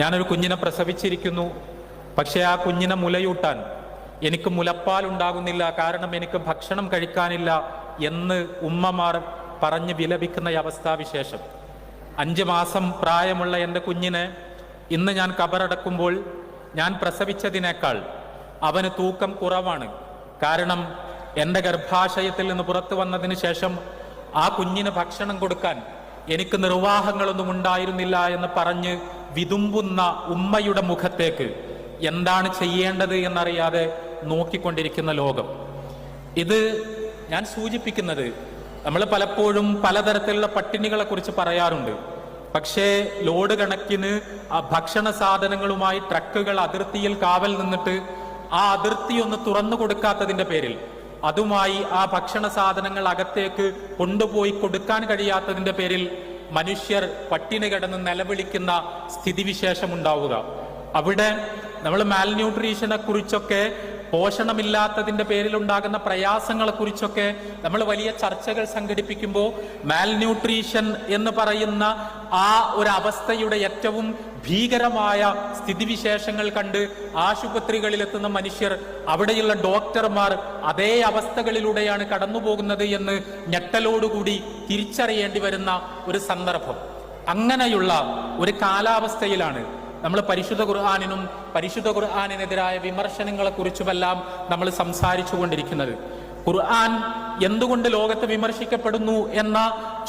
ഞാനൊരു കുഞ്ഞിനെ പ്രസവിച്ചിരിക്കുന്നു. പക്ഷേ ആ കുഞ്ഞിനെ മുലയൂട്ടാൻ എനിക്ക് മുലപ്പാൽ ഉണ്ടാകുന്നില്ല കാരണം എനിക്ക് ഭക്ഷണം കഴിക്കാനില്ല എന്ന് ഉമ്മമാർ പറഞ്ഞ് വിലപിക്കുന്ന അവസ്ഥാവിശേഷം. അഞ്ച് മാസം പ്രായമുള്ള എന്റെ കുഞ്ഞിനെ ഇന്ന് ഞാൻ കബറടക്കുമ്പോൾ ഞാൻ പ്രസവിച്ചതിനേക്കാൾ അവന് തൂക്കം കുറവാണ്. കാരണം എന്റെ ഗർഭാശയത്തിൽ നിന്ന് പുറത്തു വന്നതിന് ശേഷം ആ കുഞ്ഞിന് ഭക്ഷണം കൊടുക്കാൻ എനിക്ക് നിർവാഹങ്ങളൊന്നും ഉണ്ടായിരുന്നില്ല എന്ന് പറഞ്ഞ് വിതുമ്പുന്ന ഉമ്മയുടെ മുഖത്തേക്ക് എന്താണ് ചെയ്യേണ്ടത് എന്നറിയാതെ നോക്കിക്കൊണ്ടിരിക്കുന്ന ലോകം. ഇത് ഞാൻ സൂചിപ്പിക്കുന്നത് നമ്മൾ പലപ്പോഴും പലതരത്തിലുള്ള പട്ടിണികളെ കുറിച്ച് പറയാറുണ്ട്. പക്ഷേ ലോഡ് കണക്കിന് ഭക്ഷണ സാധനങ്ങളുമായി ട്രക്കുകൾ അതിർത്തിയിൽ കാവൽ നിന്നിട്ട് ആ അതിർത്തി ഒന്ന് തുറന്നു കൊടുക്കാത്തതിന്റെ പേരിൽ അതുമായി ആ ഭക്ഷണ സാധനങ്ങൾ അകത്തേക്ക് കൊണ്ടുപോയി കൊടുക്കാൻ കഴിയാത്തതിന്റെ പേരിൽ മനുഷ്യർ പട്ടിണി കിടന്ന് നിലവിളിക്കുന്ന സ്ഥിതിവിശേഷം ഉണ്ടാവുക. അവിടെ നമ്മൾ മാൽന്യൂട്രീഷനെ കുറിച്ചൊക്കെ പോഷണമില്ലാത്തതിന്റെ പേരിൽ ഉണ്ടാകുന്ന പ്രയാസങ്ങളെ കുറിച്ചൊക്കെ നമ്മൾ വലിയ ചർച്ചകൾ സംഘടിപ്പിക്കുമ്പോൾ മാൽന്യൂട്രീഷൻ എന്ന് പറയുന്ന ആ ഒരു അവസ്ഥയുടെ ഏറ്റവും ഭീകരമായ സ്ഥിതിവിശേഷങ്ങൾ കണ്ട് ആശുപത്രികളിലെത്തുന്ന മനുഷ്യർ അവിടെയുള്ള ഡോക്ടർമാർ അതേ അവസ്ഥകളിലൂടെയാണ് കടന്നുപോകുന്നത് എന്ന് ഞെട്ടലോടുകൂടി തിരിച്ചറിയേണ്ടി വരുന്ന ഒരു സന്ദർഭം. അങ്ങനെയുള്ള ഒരു കാലാവസ്ഥയിലാണ് നമ്മൾ പരിശുദ്ധ ഖുർആാനിനും പരിശുദ്ധ ഖുർആാനിനെതിരായ വിമർശനങ്ങളെക്കുറിച്ചുമെല്ലാം നമ്മൾ സംസാരിച്ചു കൊണ്ടിരിക്കുന്നത് ഖുർആൻ എന്തുകൊണ്ട് ലോകത്ത് വിമർശിക്കപ്പെടുന്നു എന്ന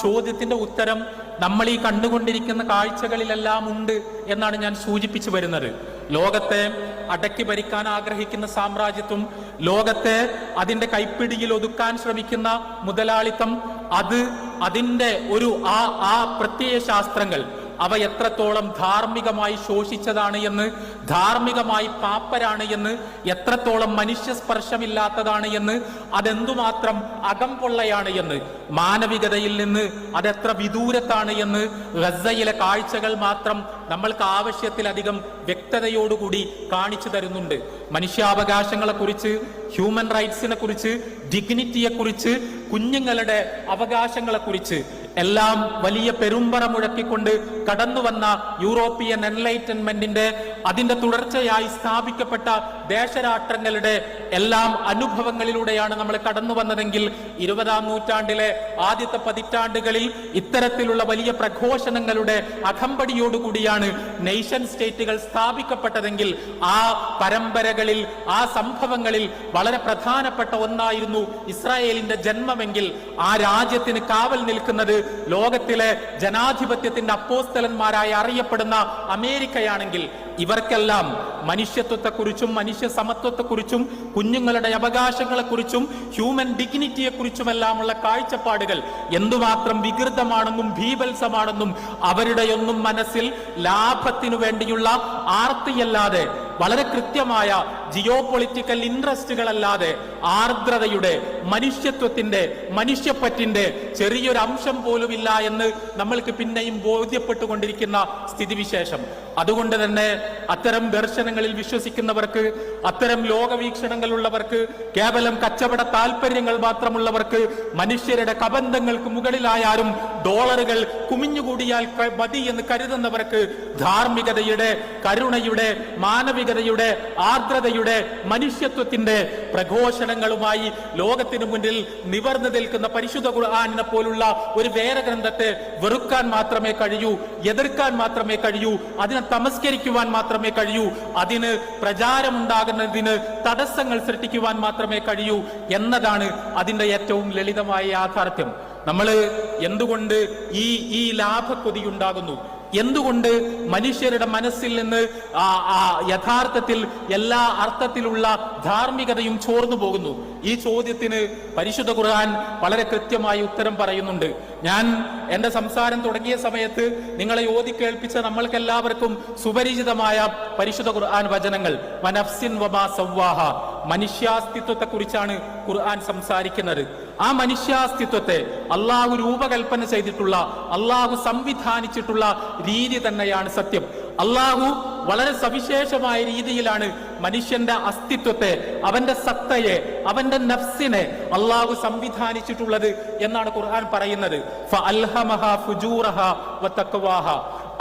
ചോദ്യത്തിന്റെ ഉത്തരം നമ്മൾ ഈ കണ്ടുകൊണ്ടിരിക്കുന്ന കാഴ്ചകളിലെല്ലാം ഉണ്ട് എന്നാണ് ഞാൻ സൂചിപ്പിച്ചു വരുന്നത്. ലോകത്തെ അടക്കി ഭരിക്കാൻ ആഗ്രഹിക്കുന്ന സാമ്രാജ്യത്വം ലോകത്തെ അതിന്റെ കൈപ്പിടിയിൽ ഒതുക്കാൻ ശ്രമിക്കുന്ന മുതലാളിത്തം അത് അതിന്റെ ഒരു ആ ആ പ്രത്യയ ശാസ്ത്രങ്ങൾ അവ എത്രത്തോളം ധാർമ്മികമായി ശോഷിച്ചതാണ് എന്ന് ധാർമ്മികമായി പാപ്പരാണ് എന്ന് എത്രത്തോളം മനുഷ്യ സ്പർശമില്ലാത്തതാണ് എന്ന് അതെന്തുമാത്രം അകം പൊള്ളയാണ് എന്ന് മാനവികതയിൽ നിന്ന് അതെത്ര വിദൂരത്താണ് എന്ന് ഗസയിലെ കാഴ്ചകൾ മാത്രം നമ്മൾക്ക് ആവശ്യത്തിലധികം വ്യക്തതയോടുകൂടി കാണിച്ചു തരുന്നുണ്ട്. മനുഷ്യാവകാശങ്ങളെ കുറിച്ച് ഹ്യൂമൻ റൈറ്റ്സിനെ കുറിച്ച് ഡിഗ്നിറ്റിയെ കുറിച്ച് കുഞ്ഞുങ്ങളുടെ അവകാശങ്ങളെ കുറിച്ച് എല്ലാം വലിയ പെരുമ്പറ മുഴക്കിക്കൊണ്ട് കടന്നു വന്ന യൂറോപ്യൻ എൻലൈറ്റൻമെന്റിന്റെ അതിന്റെ തുടർച്ചയായി സ്ഥാപിക്കപ്പെട്ട ദേശരാഷ്ട്രങ്ങളുടെ എല്ലാം അനുഭവങ്ങളിലൂടെയാണ് നമ്മൾ കടന്നു വന്നതെങ്കിൽ ഇരുപതാം നൂറ്റാണ്ടിലെ ആദ്യത്തെ പതിറ്റാണ്ടുകളിൽ ഇത്തരത്തിലുള്ള വലിയ പ്രഘോഷണങ്ങളുടെ അകമ്പടിയോടുകൂടിയാണ് നേഷൻ സ്റ്റേറ്റുകൾ സ്ഥാപിക്കപ്പെട്ടതെങ്കിൽ ആ പരമ്പരകളിൽ ആ സംഭവങ്ങളിൽ വളരെ പ്രധാനപ്പെട്ട ഒന്നായിരുന്നു ഇസ്രായേലിന്റെ ജന്മമെങ്കിൽ ആ രാജ്യത്തിന് കാവൽ നിൽക്കുന്നത് ലോകത്തിലെ ജനാധിപത്യത്തിന്റെ അപ്പോസ്തലന്മാരായി അറിയപ്പെടുന്ന അമേരിക്കയാണെങ്കിൽ ഇവർക്കെല്ലാം മനുഷ്യത്വത്തെക്കുറിച്ചും മനുഷ്യ സമത്വത്തെക്കുറിച്ചും കുഞ്ഞുങ്ങളുടെ അവകാശങ്ങളെക്കുറിച്ചും ഹ്യൂമൻ ഡിഗ്നിറ്റിയെക്കുറിച്ചും എല്ലാമുള്ള കാഴ്ചപ്പാടുകൾ എന്തുമാത്രം വികൃതമാണെന്നും ഭീപത്സമാണെന്നും അവരുടെയൊന്നും മനസ്സിൽ ലാഭത്തിനു വേണ്ടിയുള്ള ആർത്തിയല്ലാതെ വളരെ കൃത്യമായ ജിയോ പൊളിറ്റിക്കൽ ഇൻട്രസ്റ്റുകളല്ലാതെ ആർദ്രതയുടെ മനുഷ്യത്വത്തിന്റെ മനുഷ്യപ്പറ്റിന്റെ ചെറിയൊരു അംശം പോലുമില്ല എന്ന് നമ്മൾക്ക് പിന്നെയും ബോധ്യപ്പെട്ടുകൊണ്ടിരിക്കുന്ന സ്ഥിതിവിശേഷം. അതുകൊണ്ട് തന്നെ അത്തരം ദർശനങ്ങളിൽ വിശ്വസിക്കുന്നവർക്ക് അത്തരം ലോകവീക്ഷണങ്ങളുള്ളവർക്ക് കേവലം കച്ചവട താല്പര്യങ്ങൾ മാത്രമുള്ളവർക്ക് മനുഷ്യരുടെ കബന്ധങ്ങൾക്ക് മുകളിലായാലും ഡോളറുകൾ കുമിഞ്ഞുകൂടിയാൽ മതി എന്ന് കരുതുന്നവർക്ക് ധാർമ്മികതയുടെ കരുണയുടെ മാനവികതയുടെ ആർദ്രതയുടെ മനുഷ്യത്വത്തിന്റെ പ്രഘോഷണങ്ങളുമായി ലോകത്തിനു മുന്നിൽ നിവർന്നു നിൽക്കുന്ന പരിശുദ്ധ ഖുർആാനിനെ പോലുള്ള ഒരു വേറെ ഗ്രന്ഥത്തെ വെറുക്കാൻ മാത്രമേ കഴിയൂ എതിർക്കാൻ മാത്രമേ കഴിയൂ അതിനെ തമസ്കരിക്കുവാൻ മാത്രമേ കഴിയൂ അതിന് പ്രചാരമുണ്ടാകുന്നതിന് തടസ്സങ്ങൾ സൃഷ്ടിക്കുവാൻ മാത്രമേ കഴിയൂ എന്നതാണ് അതിന്റെ ഏറ്റവും ലളിതമായ യാഥാർത്ഥ്യം. നമ്മൾ എന്തുകൊണ്ട് ഈ ഈ ലാഭക്കൊതി ഉണ്ടാകുന്നു എന്തുകൊണ്ട് മനുഷ്യരുടെ മനസ്സിൽ നിന്ന് ആ യഥാർത്ഥത്തിൽ എല്ലാ അർത്ഥത്തിലുള്ള ധാർമ്മികതയും ചോർന്നു പോകുന്നു? ഈ ചോദ്യത്തിന് പരിശുദ്ധ ഖുർആൻ വളരെ കൃത്യമായി ഉത്തരം പറയുന്നുണ്ട്. ഞാൻ എന്റെ സംസാരം തുടങ്ങിയ സമയത്ത് നിങ്ങളെ ഓതി കേൾപ്പിച്ച നമ്മൾക്ക് എല്ലാവർക്കും സുപരിചിതമായ പരിശുദ്ധ ഖുർആൻ വചനങ്ങൾ. വനഫ്സിൻ വമാ സവ്വാഹ. മനുഷ്യാസ്തിത്വത്തെ കുറിച്ചാണ് ഖുർആൻ സംസാരിക്കുന്നത്. ആ മനുഷ്യാസ്തിത്വത്തെ അള്ളാഹു രൂപകൽപ്പന ചെയ്തിട്ടുള്ള അള്ളാഹു സംവിധാനിച്ചിട്ടുള്ള രീതി തന്നെയാണ് സത്യം. അള്ളാഹു വളരെ സവിശേഷമായ രീതിയിലാണ് മനുഷ്യന്റെ അസ്തിത്വത്തെ അവന്റെ സത്തയെ അവന്റെ നഫ്സിനെ അള്ളാഹു സംവിധാനിച്ചിട്ടുള്ളത് എന്നാണ് ഖുർആൻ പറയുന്നത്.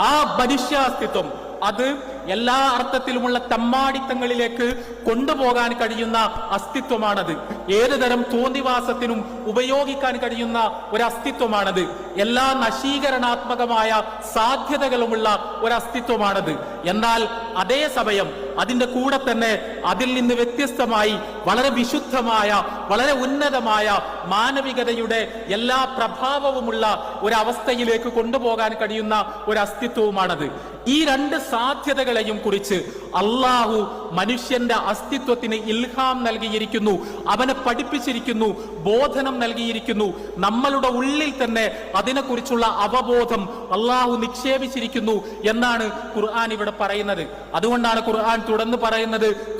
ആ മനുഷ്യാസ്തിത്വം അത് എല്ലാ അർത്ഥത്തിലുമുള്ള തമ്മാടിത്തങ്ങളിലേക്ക് കൊണ്ടുപോകാൻ കഴിയുന്ന അസ്തിത്വമാണത്. ഏത് തരം തോന്നിവാസത്തിനും ഉപയോഗിക്കാൻ കഴിയുന്ന ഒരു അസ്തിത്വമാണത് എല്ലാ നശീകരണാത്മകമായ സാധ്യതകളുമുള്ള ഒരു അസ്തിത്വമാണത് എന്നാൽ അതേസമയം അതിന്റെ കൂടെ തന്നെ അതിൽ നിന്ന് വ്യത്യസ്തമായി വളരെ വിശുദ്ധമായ വളരെ ഉന്നതമായ മാനവികതയുടെ എല്ലാ പ്രഭാവവുമുള്ള ഒരു അവസ്ഥയിലേക്ക് കൊണ്ടുപോകാൻ കഴിയുന്ന ഒരു അസ്തിത്വവുമാണത് ഈ രണ്ട് സാധ്യതകളെയും കുറിച്ച് അള്ളാഹു മനുഷ്യന്റെ അസ്തിത്വത്തിന് ഇൽഹാം നൽകിയിരിക്കുന്നു. അവനെ പഠിപ്പിച്ചിരിക്കുന്നു ബോധനം നൽകിയിരിക്കുന്നു. നമ്മളുടെ ഉള്ളിൽ തന്നെ അതിനെക്കുറിച്ചുള്ള അവബോധം അള്ളാഹു നിക്ഷേപിച്ചിരിക്കുന്നു എന്നാണ് ഖുർആൻ ഇവിടെ പറയുന്നത്. അതുകൊണ്ടാണ് ഖുർആൻ തുടർന്ന് പറയുന്നത്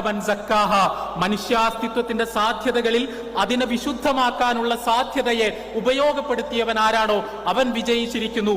മൻ സക്കാഹ. മനുഷ്യാസ്തിത്വത്തിന്റെ സാധ്യതകളിൽ അതിനെ വിശുദ്ധമാക്കാനുള്ള സാധ്യതയെ ഉപയോഗപ്പെടുത്തിയവൻ ആരാണോ അവൻ വിജയിച്ചിരിക്കുന്നു.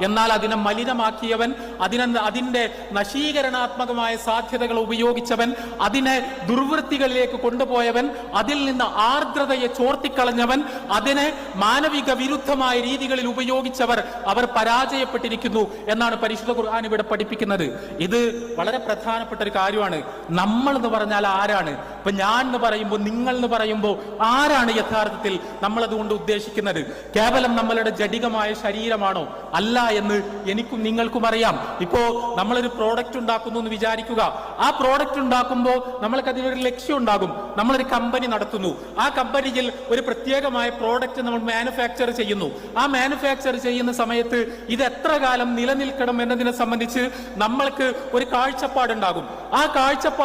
എന്നാൽ അതിനെ മലിനമാക്കിയവൻ അതിനെ അതിന്റെ നശീകരണാത്മകമായ സാധ്യതകൾ ഉപയോഗിച്ചവൻ അതിനെ ദുർവൃത്തികളിലേക്ക് കൊണ്ടുപോയവൻ അതിൽ നിന്ന് ആർദ്രതയെ ചോർത്തിക്കളഞ്ഞവൻ അതിനെ മാനവിക വിരുദ്ധമായ രീതികളിൽ ഉപയോഗിച്ചവർ അവർ പരാജയപ്പെട്ടിരിക്കുന്നു എന്നാണ് പരിശുദ്ധ ഖുർആൻ ഇവിടെ പഠിപ്പിക്കുന്നത്. ഇത് വളരെ പ്രധാനപ്പെട്ട ഒരു കാര്യമാണ്. നമ്മൾ എന്ന് പറഞ്ഞാൽ ആരാണ്? ഇപ്പൊ ഞാൻ എന്ന് പറയുമ്പോൾ നിങ്ങൾ എന്ന് പറയുമ്പോൾ ആരാണ് യഥാർത്ഥത്തിൽ നമ്മൾ അതുകൊണ്ട് ഉദ്ദേശിക്കുന്നത്? കേവലം നമ്മളുടെ ജടികമായ ശരീരമാണോ? അല്ല എന്ന് എനിക്കും നിങ്ങൾക്കും അറിയാം. ഇപ്പോ നമ്മളൊരു പ്രോഡക്റ്റ് ഉണ്ടാക്കുന്നു എന്ന് വിചാരിക്കുക. ആ പ്രോഡക്റ്റ് ഉണ്ടാക്കുമ്പോൾ നമ്മൾക്ക് അതിനൊരു ലക്ഷ്യം ഉണ്ടാകും. നമ്മളൊരു കമ്പനി നടത്തുന്നു. ആ കമ്പനിയിൽ ഒരു പ്രത്യേകമായ പ്രോഡക്റ്റ് നമ്മൾ മാനുഫാക്ചർ ചെയ്യുന്നു. ആ മാനുഫാക്ചർ ചെയ്യുന്ന സമയത്ത് ഇത് എത്ര കാലം നിലനിൽക്കണം എന്നതിനെ സംബന്ധിച്ച് നമ്മൾക്ക് ഒരു കാഴ്ചപ്പാടുണ്ടാകും. ആ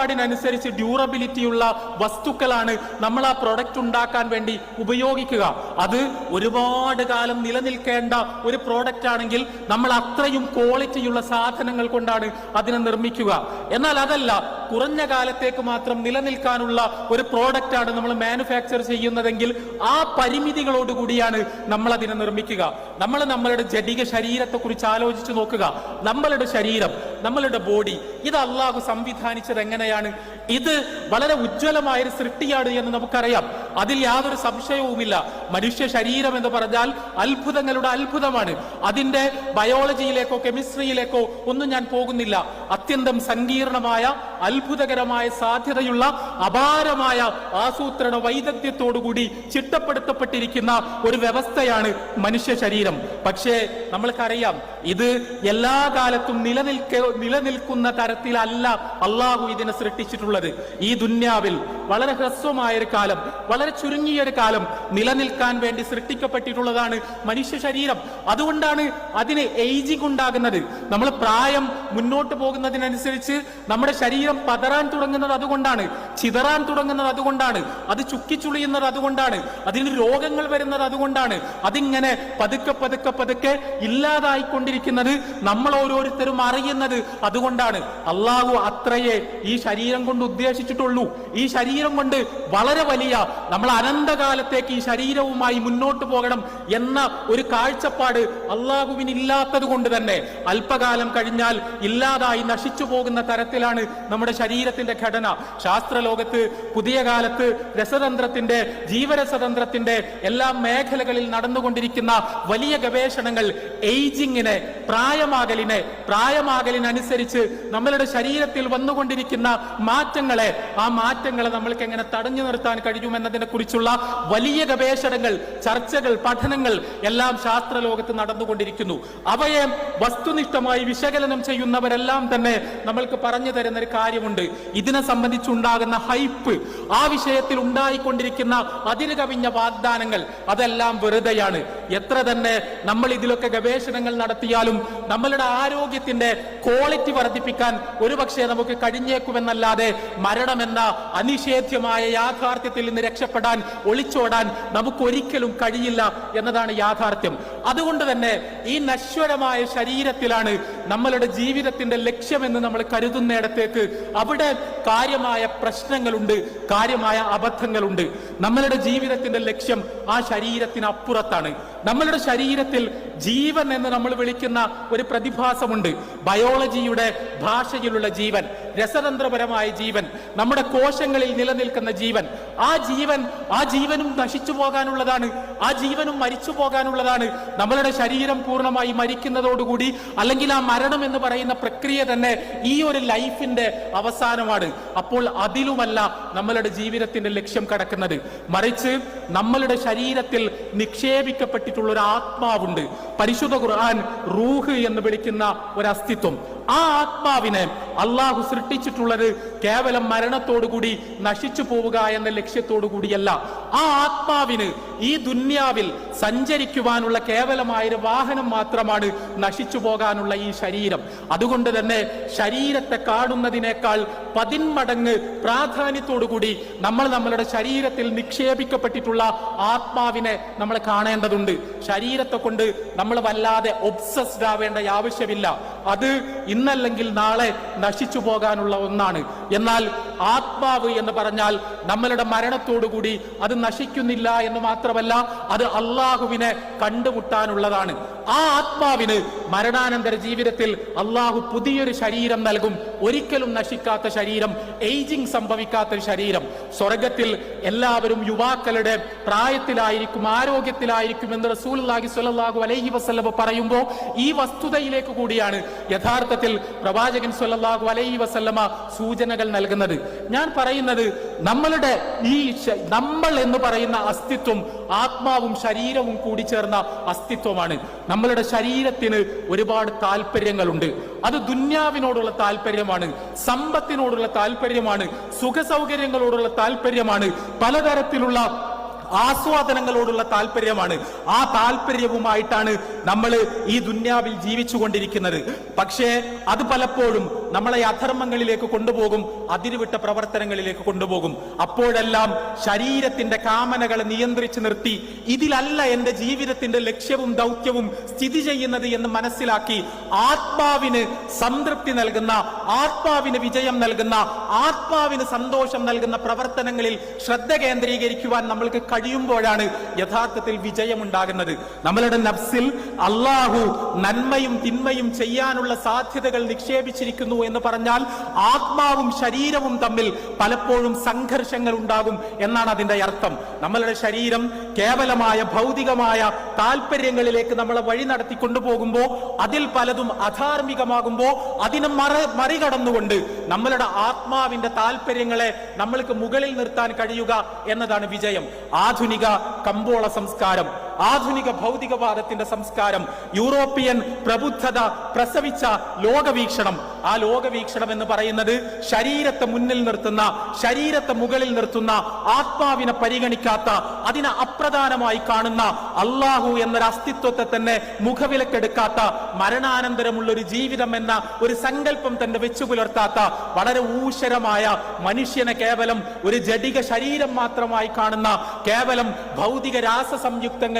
കാഴ്ചപ്പാടിനനുസരിച്ച് ഡ്യൂറബിലിറ്റിയുള്ള വസ്തുക്കളാണ് നമ്മൾ ആ പ്രൊഡക്റ്റ് ഉണ്ടാക്കാൻ വേണ്ടി ഉപയോഗിക്കുക. അത് ഒരുപാട് കാലം നിലനിൽക്കേണ്ട ഒരു പ്രോഡക്റ്റ് ആണെങ്കിൽ നമ്മൾ അത്രയും ക്വാളിറ്റിയുള്ള സാധനങ്ങൾ കൊണ്ടാണ് അതിനെ നിർമ്മിക്കുക. എന്നാൽ അതല്ല കുറഞ്ഞ കാലത്തേക്ക് മാത്രം നിലനിൽക്കാനുള്ള ഒരു പ്രോഡക്റ്റ് ആണ് നമ്മൾ മാനുഫാക്ചർ ചെയ്യുന്നതെങ്കിൽ ആ പരിമിതികളോടുകൂടിയാണ് നമ്മൾ അതിനെ നിർമ്മിക്കുക. നമ്മൾ നമ്മളുടെ ജടിക ശരീരത്തെ കുറിച്ച് ആലോചിച്ച് നോക്കുക. നമ്മളുടെ ശരീരം നമ്മളുടെ ബോഡി ഇത് അള്ളാഹു സംവിധാനിച്ചത് എങ്ങനെയാണ് ഇത് വളരെ ഉജ്ജ്വലമായ ഒരു സൃഷ്ടിയാണ് എന്ന് നമുക്കറിയാം. അതിൽ യാതൊരു സംശയവുമില്ല. മനുഷ്യ ശരീരം എന്ന് പറഞ്ഞാൽ അത്ഭുതങ്ങളുടെ അത്ഭുതമാണ്. അതിന്റെ ബയോളജിയിലേക്കോ കെമിസ്ട്രിയിലേക്കോ ഒന്നും ഞാൻ പോകുന്നില്ല. അത്യന്തം സങ്കീർണമായ അത്ഭുതകരമായ സാധ്യതയുള്ള അപാരമായ ആസൂത്രണ വൈദഗ്ധ്യത്തോടുകൂടി ചിട്ടപ്പെടുത്തപ്പെട്ടിരിക്കുന്ന ഒരു വ്യവസ്ഥയാണ് മനുഷ്യ ശരീരം. പക്ഷേ നമ്മൾക്കറിയാം ഇത് എല്ലാ കാലത്തും നിലനിൽക്ക നിലനിൽക്കുന്ന തരത്തിലല്ല അള്ളാഹു ഇതിനെ സൃഷ്ടിച്ചിട്ടുള്ളത് ഈ ദുന്യാവിൽ. വളരെ ഹ്രസ്വമായ ഒരു കാലം വളരെ ചുരുങ്ങിയ ഒരു കാലം നിലനിൽക്കാൻ വേണ്ടി സൃഷ്ടിക്കപ്പെട്ടിട്ടുള്ളതാണ് മനുഷ്യ ശരീരം. അതുകൊണ്ടാണ് അതിന് ഏജിങ് ഉണ്ടാകുന്നത്. നമ്മൾ പ്രായം മുന്നോട്ട് പോകുന്നതിനനുസരിച്ച് നമ്മുടെ ശരീരം പതറാൻ തുടങ്ങുന്നത് അതുകൊണ്ടാണ് ചിതറാൻ തുടങ്ങുന്നത് അതുകൊണ്ടാണ് അത് ചുക്കിച്ചുളിയുന്നത് അതുകൊണ്ടാണ് അതിന് രോഗങ്ങൾ വരുന്നത് അതുകൊണ്ടാണ് അതിങ്ങനെ പതുക്കെ പതുക്കെ പതുക്കെ ഇല്ലാതായിക്കൊണ്ടിരിക്കുന്നത് നമ്മൾ ഓരോരുത്തരും അറിയുന്നത് അതുകൊണ്ടാണ്. അള്ളാഹു അത്രയെ ഈ ശരീരം കൊണ്ട് ഉദ്ദേശിച്ചിട്ടുള്ളൂ. ഈ ശരീരം കൊണ്ട് വളരെ വലിയ നമ്മൾ അനന്തകാലത്തേക്ക് ഈ ശരീരവുമായി മുന്നോട്ട് പോകണം എന്ന ഒരു കാഴ്ചപ്പാട് അള്ളാഹുവിനില്ലാത്തത് കൊണ്ട് തന്നെ അല്പകാലം കഴിഞ്ഞാൽ ഇല്ലാതായി നശിച്ചു പോകുന്ന തരത്തിലാണ് നമ്മുടെ ശരീരത്തിന്റെ ഘടന. ശാസ്ത്രലോകത്ത് പുതിയ കാലത്ത് രസതന്ത്രത്തിന്റെ ജീവരസതന്ത്രത്തിന്റെ എല്ലാ മേഖലകളിൽ നടന്നുകൊണ്ടിരിക്കുന്ന വലിയ ഗവേഷണങ്ങൾ എയ്ജിങ്ങിനെ പ്രായമാകലിനെ പ്രായമാകലിനനുസരിച്ച് നമ്മളുടെ ശരീരത്തിൽ വന്നുകൊണ്ടിരിക്കുന്ന മാറ്റങ്ങളെ ആ മാറ്റങ്ങളെ നമ്മൾക്ക് എങ്ങനെ തടഞ്ഞു നിർത്താൻ കഴിയുമെന്നതിനെ കുറിച്ചുള്ള വലിയ ഗവേഷണങ്ങൾ ചർച്ചകൾ പഠനങ്ങൾ എല്ലാം ശാസ്ത്രലോകത്ത് നടന്നുകൊണ്ടിരിക്കുന്നു. അവയെ വസ്തുനിഷ്ഠമായി വിശകലനം ചെയ്യുന്നവരെല്ലാം തന്നെ നമ്മൾക്ക് പറഞ്ഞു തരുന്ന ഒരു കാര്യമുണ്ട്. ഇതിനെ സംബന്ധിച്ചുണ്ടാകുന്ന ഹൈപ്പ് ആ വിഷയത്തിൽ ഉണ്ടായിക്കൊണ്ടിരിക്കുന്ന അതിര് കവിഞ്ഞ വാഗ്ദാനങ്ങൾ അതെല്ലാം വെറുതെയാണ്. എത്ര തന്നെ നമ്മൾ ഇതിലൊക്കെ ഗവേഷണങ്ങൾ നടത്തിയാലും നമ്മളുടെ ആരോഗ്യത്തിന്റെ ക്വാളിറ്റി വർദ്ധിപ്പിക്കാൻ ഒരുപക്ഷെ നമുക്ക് കഴിഞ്ഞേക്കുമെന്നല്ലാതെ മരണമെന്ന അനിഷേധ്യമായ യാഥാർത്ഥ്യത്തിൽ നിന്ന് രക്ഷപ്പെടാൻ ഒളിച്ചോടാൻ നമുക്ക് ഒരിക്കലും കഴിയില്ല എന്നതാണ് യാഥാർത്ഥ്യം. അതുകൊണ്ട് തന്നെ ഈ നശ്വരമായ ശരീരത്തിലാണ് നമ്മളുടെ ജീവിതത്തിന്റെ ലക്ഷ്യമെന്ന് നമ്മൾ കരുതുന്നിടത്തേക്ക് അവിടെ കാര്യമായ പ്രശ്നങ്ങളുണ്ട് കാര്യമായ അബദ്ധങ്ങളുണ്ട്. നമ്മളുടെ ജീവിതത്തിന്റെ ലക്ഷ്യം ആ ശരീരത്തിനപ്പുറത്താണ്. നമ്മളുടെ ശരീരത്തിൽ ജീവൻ എന്ന് നമ്മൾ വിളിക്കുന്ന ഒരു പ്രതിഭാസമുണ്ട്. ബയോളജിയുടെ ഭാഷയിലുള്ള ജീവൻ രസതന്ത്രപരമായ ജീവൻ നമ്മുടെ കോശങ്ങളിൽ നിലനിൽക്കുന്ന ജീവൻ. ആ ജീവൻ ആ ജീവനും നശിച്ചു പോകാനുള്ളതാണ്. ആ ജീവനും മരിച്ചു പോകാനുള്ളതാണ്. നമ്മളുടെ ശരീരം പൂർണമായി മരിക്കുന്നതോടുകൂടി അല്ലെങ്കിൽ ആ മരണം എന്ന് പറയുന്ന പ്രക്രിയ തന്നെ ഈ ഒരു ലൈഫിന്റെ അവസാനമാണ്. അപ്പോൾ അതിലുമല്ല നമ്മളുടെ ജീവിതത്തിന്റെ ലക്ഷ്യം കടക്കുന്നത്. മറിച്ച് നമ്മളുടെ ശരീരത്തിൽ നിക്ഷേപിക്കപ്പെട്ടിട്ടുള്ള ഒരു ആത്മാവുണ്ട് പരിശുദ്ധ ഖുർആൻ റൂഹ് എന്ന് വിളിക്കുന്ന ഒരു അസ്തിത്വം ആ ആത്മാവിനെ അള്ളാഹു സൃഷ്ടിച്ചിട്ടുള്ളത് കേവലം മരണത്തോടുകൂടി നശിച്ചു പോവുക എന്ന ലക്ഷ്യത്തോടു കൂടിയല്ല ആ ആത്മാവിന് ഈ ദുന്യാവിൽ സഞ്ചരിക്കുവാനുള്ള കേവലമായ ഒരു വാഹനം മാത്രമാണ് നശിച്ചു പോകാനുള്ള ഈ ശരീരം. അതുകൊണ്ട് തന്നെ ശരീരത്തെ കാണുന്നതിനേക്കാൾ പതിന്മടങ്ങ് പ്രാധാന്യത്തോടുകൂടി നമ്മൾ നമ്മളുടെ ശരീരത്തിൽ നിക്ഷേപിക്കപ്പെട്ടിട്ടുള്ള ആത്മാവിനെ നമ്മൾ കാണേണ്ടതുണ്ട്. ശരീരത്തെ കൊണ്ട് നമ്മൾ വല്ലാതെ ഒബ്സസ്ഡ് ആവേണ്ട ആവശ്യമില്ല. അത് ഇന്നല്ലെങ്കിൽ നാളെ നശിച്ചു പോകാനുള്ള ഒന്നാണ്. എന്നാൽ ആത്മാവ് എന്ന് പറഞ്ഞാൽ നമ്മളുടെ മരണത്തോടുകൂടി അത് നശിക്കുന്നില്ല എന്ന് മാത്രമല്ല അത് അള്ളാഹുവിനെ കണ്ടുമുട്ടാനുള്ളതാണ്. ആ ആത്മാവിന് മരണാനന്തര ജീവിതത്തിൽ അള്ളാഹു പുതിയൊരു ശരീരം നൽകും. ഒരിക്കലും നശിക്കാത്ത ശരീരം എയ്ജിങ് സംഭവിക്കാത്ത ഒരു ശരീരം. സ്വർഗത്തിൽ എല്ലാവരും യുവാക്കളുടെ പ്രായത്തിലായിരിക്കും ആരോഗ്യത്തിലായിരിക്കും എന്ന് റസൂലുള്ളാഹി സ്വല്ലല്ലാഹു അലൈഹി വസല്ലമ പറയുമ്പോൾ ഈ വസ്തുതയിലേക്ക് കൂടിയാണ് യഥാർത്ഥത്തിൽ പ്രവാചകൻ സ്വല്ലാഹു അലൈഹി വസല്ലമ സൂചനകൾ നൽകുന്നത്. ഞാൻ പറയുന്നത് നമ്മളുടെ ഈ നമ്മൾ എന്ന് പറയുന്ന അസ്തിത്വം ആത്മാവും ശരീരവും കൂടി ചേർന്ന അസ്തിത്വമാണ്. നമ്മളുടെ ശരീരത്തിന് ഒരുപാട് താല്പര്യങ്ങളുണ്ട് അത് ദുന്യാവിനോടുള്ള താല്പര്യമാണ് സമ്പത്തിനോടുള്ള താല്പര്യമാണ് സുഖ സൗകര്യങ്ങളോടുള്ള താല്പര്യമാണ് പലതരത്തിലുള്ള ആസ്വാദനങ്ങളോടുള്ള താല്പര്യമാണ് ആ താല്പര്യവുമായിട്ടാണ് നമ്മൾ ഈ ദുന്യാവിൽ ജീവിച്ചു കൊണ്ടിരിക്കുന്നത് പക്ഷേ അത് പലപ്പോഴും നമ്മളെ അധർമ്മങ്ങളിലേക്ക് കൊണ്ടുപോകും അതിരുവിട്ട പ്രവർത്തനങ്ങളിലേക്ക് കൊണ്ടുപോകും. അപ്പോഴെല്ലാം ശരീരത്തിന്റെ കാമനകളെ നിയന്ത്രിച്ചു നിർത്തി ഇതിലല്ല എന്റെ ജീവിതത്തിന്റെ ലക്ഷ്യവും ദൗത്യവും സ്ഥിതി ചെയ്യുന്നത് എന്ന് മനസ്സിലാക്കി ആത്മാവിന് സംതൃപ്തി നൽകുന്ന ആത്മാവിന് വിജയം നൽകുന്ന ആത്മാവിന് സന്തോഷം നൽകുന്ന പ്രവർത്തനങ്ങളിൽ ശ്രദ്ധ കേന്ദ്രീകരിക്കുവാൻ നമ്മൾക്ക് കഴിയുമ്പോഴാണ് യഥാർത്ഥത്തിൽ വിജയമുണ്ടാകുന്നത്. നമ്മളുടെ നഫ്സിൽ അള്ളാഹു നന്മയും തിന്മയും ചെയ്യാനുള്ള സാധ്യതകൾ നിക്ഷേപിച്ചിരിക്കുന്നു എന്ന് പറഞ്ഞാൽ ആത്മാവും ശരീരവും തമ്മിൽ പലപ്പോഴും സംഘർഷങ്ങൾ ഉണ്ടാകും എന്നാണ് അതിന്റെ അർത്ഥം. നമ്മളുടെ ശരീരം കേവലമായ ഭൗതികമായ താല്പര്യങ്ങളിലേക്ക് നമ്മളെ വഴി നടത്തി കൊണ്ടുപോകുമ്പോൾ അതിൽ പലതും അധാർമികമാകുമ്പോൾ അതിനെ മറ മറികടന്നുകൊണ്ട് നമ്മളുടെ ആത്മാവിന്റെ താല്പര്യങ്ങളെ നമ്മൾക്ക് മുകളിൽ നിർത്താൻ കഴിയുക എന്നതാണ് വിജയം. ആധുനിക കമ്പോള സംസ്കാരം. ആധുനിക ഭൗതികവാദത്തിന്റെ സംസ്കാരം യൂറോപ്യൻ പ്രബുദ്ധത പ്രസവിച്ച ലോകവീക്ഷണം. ആ ലോകവീക്ഷണം എന്ന് പറയുന്നത് ശരീരത്തെ മുന്നിൽ നിർത്തുന്ന ശരീരത്തെ മുകളിൽ നിർത്തുന്ന ആത്മാവിനെ പരിഗണിക്കാത്ത അതിനെ അപ്രധാനമായി കാണുന്ന അള്ളാഹു എന്നൊരു അസ്തിത്വത്തെ തന്നെ മുഖവിലക്കെടുക്കാത്ത മരണാനന്തരമുള്ള ഒരു ജീവിതം എന്ന ഒരു സങ്കല്പം തന്നെ വെച്ചു പുലർത്താത്ത വളരെ ഊശരമായ മനുഷ്യനെ കേവലം ഒരു ജടിക ശരീരം മാത്രമായി കാണുന്ന കേവലം ഭൗതിക രാസ